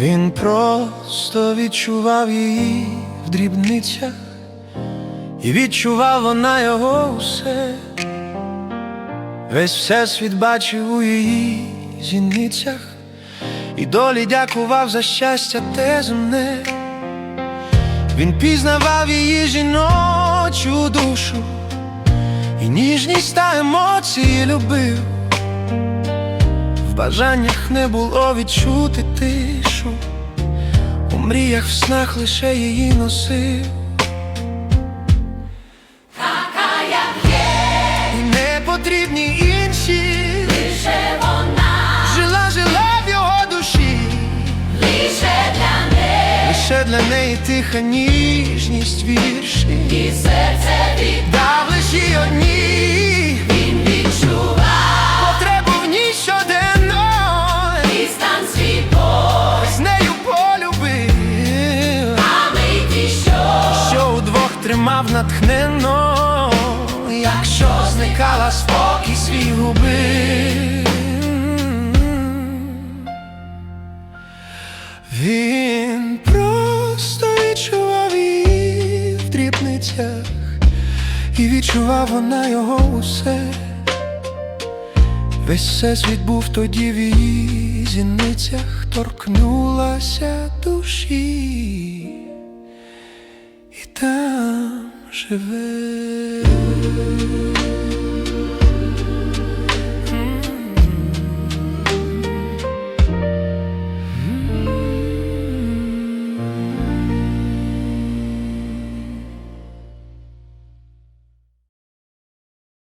Він просто відчував її в дрібницях, і відчував вона його усе. Весь всесвіт бачив у її зіницях, і долі дякував за щастя те земне. Він пізнавав її жіночу душу, і ніжність та емоції любив. Бажаннях не було відчути тишу, у мріях в снах лише її носив. Така як є, І не потрібні інші, лише вона, жила, жила в його душі, лише для неї, лише для неї тиха ніжність вірші. і серце віддав, тримав натхненно, якщо зникала спокій свій губив. Він просто відчував її в дрібницях, і відчував вона його усе. Весь всесвіт був тоді в її зіницях, торкнулася душі живе.